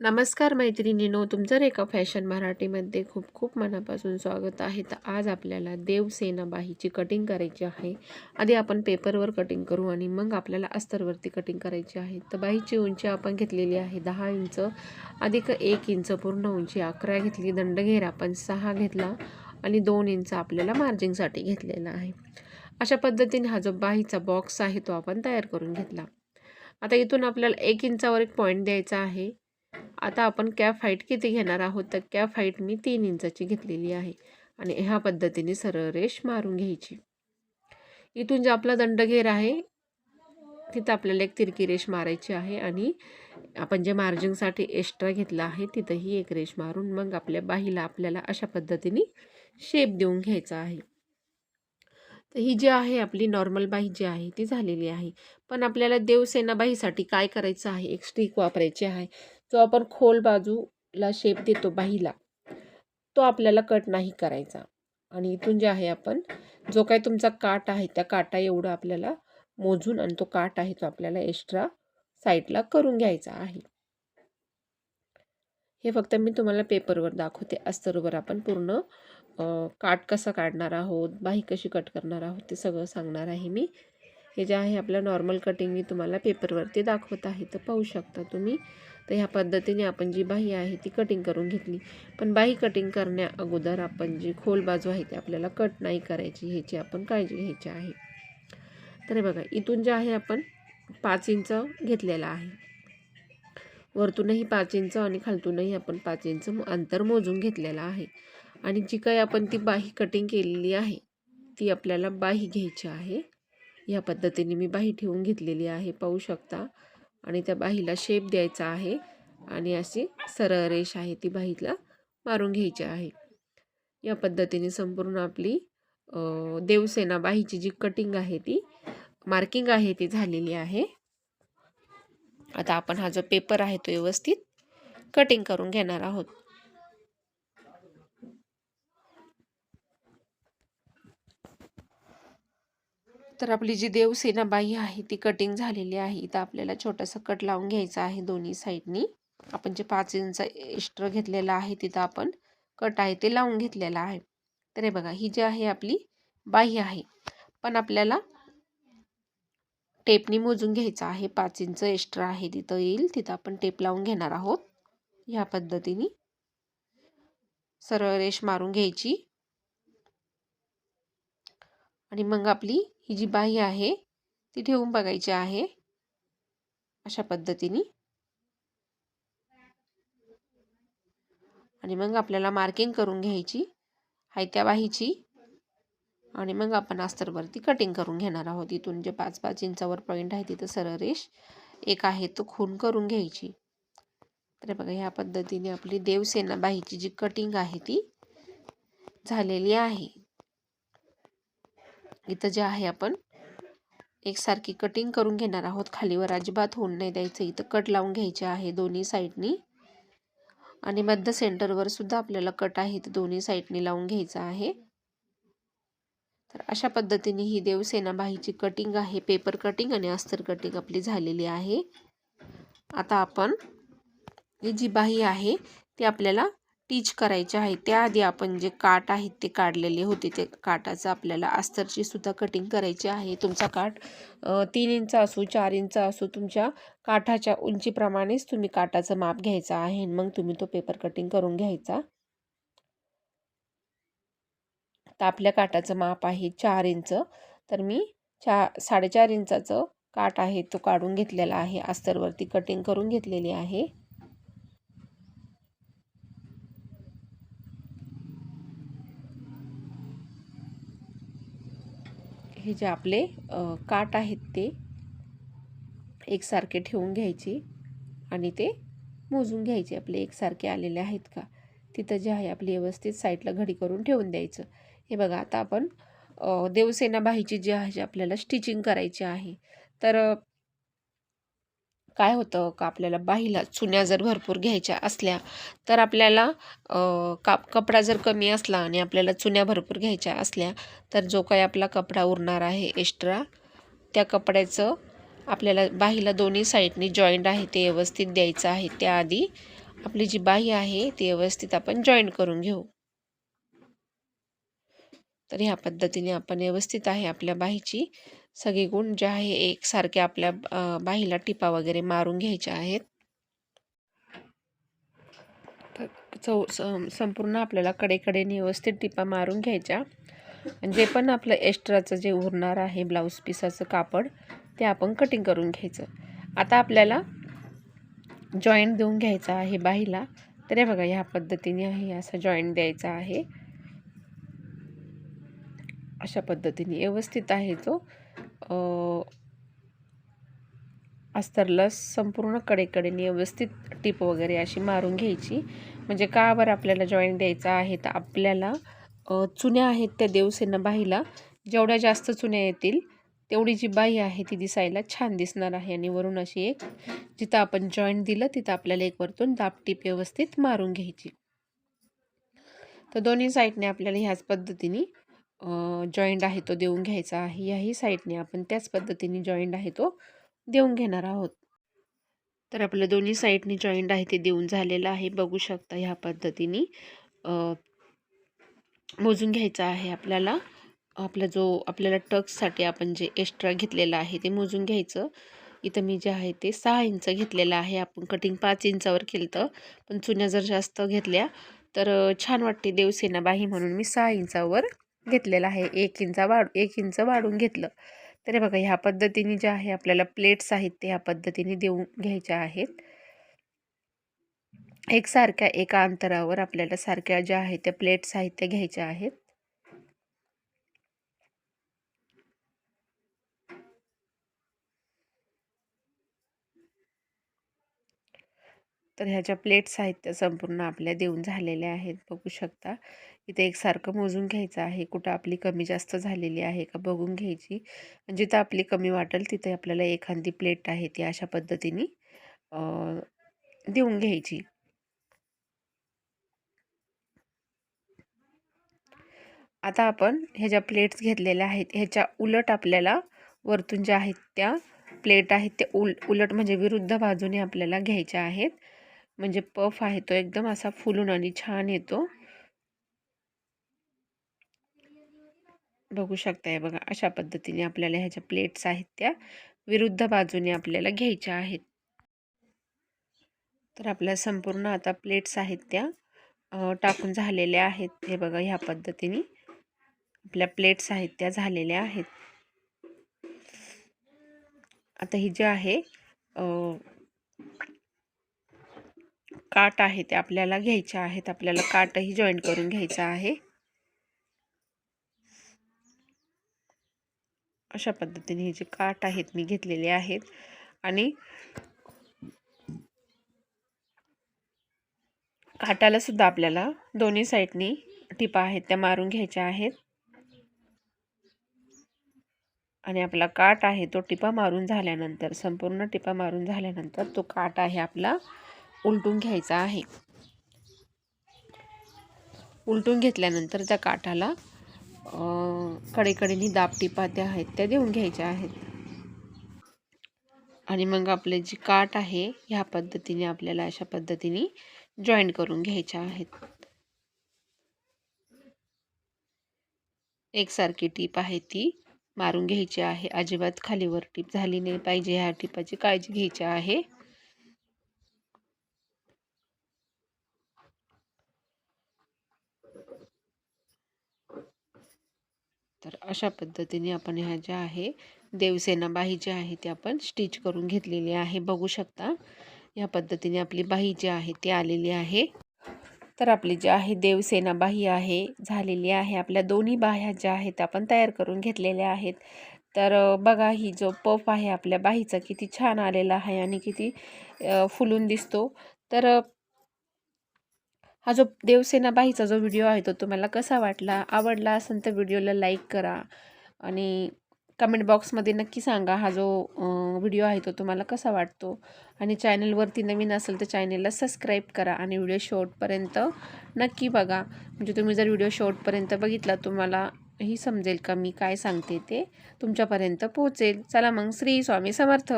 नमस्कार मैत्रिणीनो तुमचं रेखा फॅशन मराठीमध्ये खूप खूप मनापासून स्वागत आहे. तर आज आपल्याला देवसेना बाहीची कटिंग करायची आहे. आधी आपण पेपरवर कटिंग करू आणि मग आपल्याला अस्तरवरती कटिंग करायची आहे. तर बाहीची उंची आपण घेतलेली आहे दहा इंच अधिक एक इंच पूर्ण उंची अकरा घेतली दंडघेर आपण सहा घेतला आणि दोन इंच आपल्याला मार्जिंगसाठी घेतलेला आहे. अशा पद्धतीने हा जो बाहीचा बॉक्स आहे तो आपण तयार करून घेतला. आता इथून आपल्याला एक इंचावर एक पॉईंट द्यायचा आहे. आता आपण कॅप हाईट किती घेणार आहोत? तर कॅप हाईट मी तीन इंचाची घेतलेली आहे आणि ह्या पद्धतीने सरळ रेष मारून घ्यायची. इथून जे आपला दंडघेर आहे तिथं आपल्याला एक तिरकी रेष मारायची आहे आणि आपण जे मार्जिंगसाठी एक्स्ट्रा घेतला आहे तिथंही एक रेष मारून मग आपल्या बाहीला आपल्याला अशा पद्धतीने शेप देऊन घ्यायचा आहे. तर ही जी आहे आपली नॉर्मल बाही जी आहे ती झालेली आहे. पण आपल्याला देवसेना बाहीसाठी काय करायचं आहे? एक स्टिक वापरायची आहे. जो आपण खोल बाजूला शेप देतो बाहीला तो आपल्याला कट नाही करायचा. आणि इथून जे आहे आपण जो काही तुमचा काट आहे त्या काटा एवढं आपल्याला मोजून आणि तो काट आहे तो आपल्याला एक्स्ट्रा साईडला करून घ्यायचा आहे. हे फक्त मी तुम्हाला पेपरवर दाखवते. अस्तरवर आपण पूर्ण काट कसा काढणार आहोत बाही कशी कट करणार आहोत ते सगळं सांगणार आहे मी. हे जे आहे आपलं नॉर्मल कटिंग मी तुम्हाला पेपरवरती दाखवत आहे तर पाहू शकता तुम्ही. तर ह्या पद्धतीने आपण जी बाही आहे ती कटिंग करून घेतली. पण बाही कटिंग करण्या अगोदर आपण जी खोल बाजू आहे ती आपल्याला कट नाही करायची ह्याची आपण काळजी घ्यायची आहे. तर हे बघा इथून जे आहे आपण पाच इंच घेतलेला आहे. वरतूनही पाच इंच आणि खालतूनही आपण पाच इंच अंतर मोजून घेतलेलं आहे. आणि जी काही आपण ती बाही कटिंग केलेली आहे ती आपल्याला बाही घ्यायची आहे. या पद्धतीने मी बाही ठेवून घेतलेली आहे. पाहू शकता आणि त्या बाहीला शेप द्यायचा आहे. आणि अशी सरळ रेष आहे ती बाहीला मारून घ्यायची आहे. या पद्धतीने संपूर्ण आपली देवसेना बाहीची जी कटिंग आहे ती मार्किंग आहे ती झालेली आहे. आता आपण हा जो पेपर आहे तो व्यवस्थित कटिंग करून घेणार आहोत. तर आपली जी देवसेना बाई आहे ती कटिंग झालेली आहे. इथं आपल्याला छोटासा कट लावून घ्यायचा आहे दोन्ही साईडनी आपण जे पाच इंच एक्स्ट्रा घेतलेला आहे तिथं आपण कट आहे ते लावून घेतलेला आहे. तर हे बघा ही जी आहे आपली बाही आहे. पण आपल्याला टेपनी मोजून घ्यायचं आहे. पाच इंच एक्स्ट्रा आहे तिथं येईल. तिथं आपण टेप लावून घेणार आहोत. ह्या पद्धतीने सरळ रेष मारून घ्यायची. आणि मग आपली ही जी बाह्य आहे ती ठेवून बघायची आहे. अशा पद्धतीने. आणि मग आपल्याला मार्किंग करून घ्यायची. आहे त्या बाहीची आणि मग आपण अस्तरवरती कटिंग करून घेणार आहोत. इथून जे पाच पाच इंचावर पॉईंट आहे तिथं सरळ रेष एक आहे तो खून करून घ्यायची. तर बघा ह्या पद्धतीने आपली देवसेना बाहीची जी कटिंग आहे ती झालेली आहे. इथं जे आहे आपण एकसारखी कटिंग करून घेणार आहोत. खालीवर अजिबात होऊन नाही द्यायचं. इथं कट लावून घ्यायचे आहे दोन्ही साईडनी आणि मध्य सेंटरवर सुद्धा आपल्याला कट आहे ते दोन्ही साईडनी लावून घ्यायचं आहे. तर अशा पद्धतीने ही देवसेनाबाईची कटिंग आहे. पेपर कटिंग आणि अस्तर कटिंग आपली झालेली आहे. आता आपण ही जी बाही आहे ती आपल्याला टीच करायचे आहे. त्याआधी आपण जे काट आहेत ते काढलेले होते. ते काटाचं आपल्याला अस्तरची सुद्धा कटिंग करायची आहे. तुमचा काठ तीन इंच असो चार इंच असो तुमच्या काठाच्या उंचीप्रमाणेच तुम्ही काटाचं माप घ्यायचं आहे. मग तुम्ही तो पेपर कटिंग करून घ्यायचा. तर आपल्या काटाचं माप आहे चार इंच. तर मी चा साडेचार इंचाचं काठ आहे तो काढून घेतलेला आहे. अस्तरवरती कटिंग करून घेतलेली आहे. हे जे आपले काट आहेत ते एकसारखे ठेवून घ्यायचे आणि ते मोजून घ्यायचे. आपले एकसारखे आलेले आहेत का? तिथं जे आहे आपली व्यवस्थित साईडला घडी करून ठेवून द्यायचं. हे बघा आता आपण देवसेना बाहीची जी आहे आपल्याला स्टिचिंग करायची आहे तर काय होतं का आपल्याला बाहीला चुन्या जर भरपूर घ्यायच्या असल्या तर आपल्याला काप कपडा जर कमी असला आणि आपल्याला चुन्या भरपूर घ्यायच्या असल्या तर जो काही आपला कपडा उरणार आहे एक्स्ट्रा त्या कपड्याचं आपल्याला बाहीला दोन्ही साईडनी जॉईंट आहे ते व्यवस्थित द्यायचं आहे. त्याआधी आपली जी बाही आहे ती व्यवस्थित आपण जॉईंट करून घेऊ. तर ह्या पद्धतीने आपण व्यवस्थित आहे आपल्या बाहीची. सगळे गुण जे आहे एकसारखे आपल्या बाहीला टिपा वगैरे मारून घ्यायच्या आहेत. चौ संपूर्ण आपल्याला कडेकडे व्यवस्थित टिपा मारून घ्यायच्या. जे पण आपलं एक्स्ट्राचं जे उरणार आहे ब्लाऊज पिसाचं कापड ते आपण कटिंग करून घ्यायचं. आता आपल्याला जॉईंट देऊन घ्यायचा आहे बाहीला. तर हे बघा ह्या पद्धतीने आहे असं जॉईंट द्यायचा आहे. अशा पद्धतीने व्यवस्थित आहे तो. अस्तरला संपूर्ण कडेकडेने व्यवस्थित टीप वगैरे अशी मारून घ्यायची. म्हणजे का बरं आपल्याला जॉईंट द्यायचा आहे? तर आपल्याला चुन्या आहेत त्या देवसेना बाईला. जेवढ्या जास्त चुन्या येतील तेवढी जी बाई आहे ती दिसायला छान दिसणार आहे. आणि वरून अशी एक जिथं आपण जॉईंट दिलं तिथं आपल्याला एक वरतून दापटीप व्यवस्थित मारून घ्यायची. तर दोन्ही साईडने आपल्याला ह्याच पद्धतीने जॉईंट आहे तो देऊन घ्यायचा आहे याही साईडने आपण त्याच पद्धतीने जॉईंट आहे तो देऊन घेणार आहोत. तर आपलं दोन्ही साईडने जॉईंट आहे ते देऊन झालेलं आहे बघू शकता ह्या पद्धतीने. मोजून घ्यायचा आहे आपल्याला. आपला जो आपल्याला टक्ससाठी आपण जे एक्स्ट्रा घेतलेलं आहे ते मोजून घ्यायचं. इथं मी जे आहे ते सहा इंच घेतलेलं आहे आपण कटिंग पाच इंचावर केलं तर पण चुन्या जर जास्त घेतल्या तर छान वाटते देवसेना बाही म्हणून मी सहा इंचावर घेतलेला आहे. एक इंचा वाढ एक इंच वाढून घेतलं. तर बघा ह्या पद्धतीने जे आहे आपल्याला प्लेट्स आहेत ते ह्या पद्धतीने देऊन घ्यायच्या आहेत. एकसारख्या एका अंतरावर आपल्याला सारख्या ज्या आहेत त्या प्लेट्स आहेत त्या घ्यायच्या आहेत. तर ह्या ज्या प्लेट्स आहेत त्या संपूर्ण आपल्या देऊन झालेल्या आहेत. बघू शकता. इथे एकसारखं मोजून घ्यायचं आहे. कुठं आपली कमी जास्त झालेली आहे का बघून घ्यायची. म्हणजे जिथं आपली कमी वाटेल तिथे आपल्याला एखादी प्लेट आहे ती अशा पद्धतीने देऊन घ्यायची. आता आपण ह्या ज्या प्लेट्स घेतलेल्या आहेत ह्याच्या उलट आपल्याला वरतून ज्या आहेत त्या प्लेट आहेत त्या उल उलट म्हणजे विरुद्ध बाजूने आपल्याला घ्यायच्या आहेत. म्हणजे पफ आहे तो एकदम असा फुलून आणि छान येतो. बघू शकताय बघा अशा पद्धतीने आपल्याला ह्याच्या प्लेट्स आहेत त्या विरुद्ध बाजूने आपल्याला घ्यायच्या आहेत. तर आपल्या संपूर्ण आता प्लेट्स आहेत त्या टाकून झालेल्या आहेत. हे बघा ह्या पद्धतीने आपल्या प्लेट्स आहेत त्या झालेल्या आहेत. आता ही जे आहे काट आहे ते आपल्याला घ्यायच्या आहेत. आपल्याला काटही जॉईन करून घ्यायचा आहे. अशा पद्धतीने हे जे काठ आहेत मी घेतलेले आहेत. आणि काटाला सुद्धा आपल्याला दोन्ही साईडनी टिपा आहेत त्या मारून घ्यायच्या आहेत. आणि आपला काट आहे तो टिपा मारून झाल्यानंतर संपूर्ण टिपा मारून झाल्यानंतर तो काट आहे आपला उलटून घ्यायचा आहे. उलटून घेतल्यानंतर त्या काठाला कडेकडेनी दाब टिपा त्या आहेत त्या देऊन घ्यायच्या आहेत. आणि मग आपले जी काट आहे ह्या पद्धतीने आपल्याला अशा पद्धतीने जॉईंट करून घ्यायच्या आहेत. एकसारखी टीप आहे ती मारून घ्यायची आहे. अजिबात खालीवर टीप झाली नाही पाहिजे. ह्या टिपाची काळजी घ्यायची आहे. तर अशा पद्धतीने आपण ह्या ज्या आहे देवसेना बाही जी आहे ती आपण स्टिच करून घेतलेली आहे. बघू शकता या पद्धतीने आपली बाही जी आहे ती आलेली आहे. तर आपली जी आहे देवसेना बाही आहे झालेली आहे. आपल्या दोन्ही बाह्या ज्या आहेत आपण तयार करून घेतलेल्या आहेत. तर बघा ही जो पफ आहे आपल्या बाहीचा किती छान आलेला आहे आणि किती फुलून दिसतो. तर हा जो देवसेना बाईचा जो व्हिडिओ आहे तो तुम्हाला कसा वाटला? आवडला असेल तर व्हिडिओला लाईक करा. आणि कमेंट बॉक्समध्ये नक्की सांगा हा जो व्हिडिओ आहे तो तुम्हाला कसा वाटतो? आणि चॅनलवरती नवीन असेल तर चॅनलला सबस्क्राईब करा आणि व्हिडिओ शॉर्टपर्यंत नक्की बघा. म्हणजे तुम्ही जर व्हिडिओ शॉर्टपर्यंत बघितला तुम्हाला ही समजेल का मी काय सांगते ते तुमच्यापर्यंत पोहोचेल. चला मग श्री स्वामी समर्थ.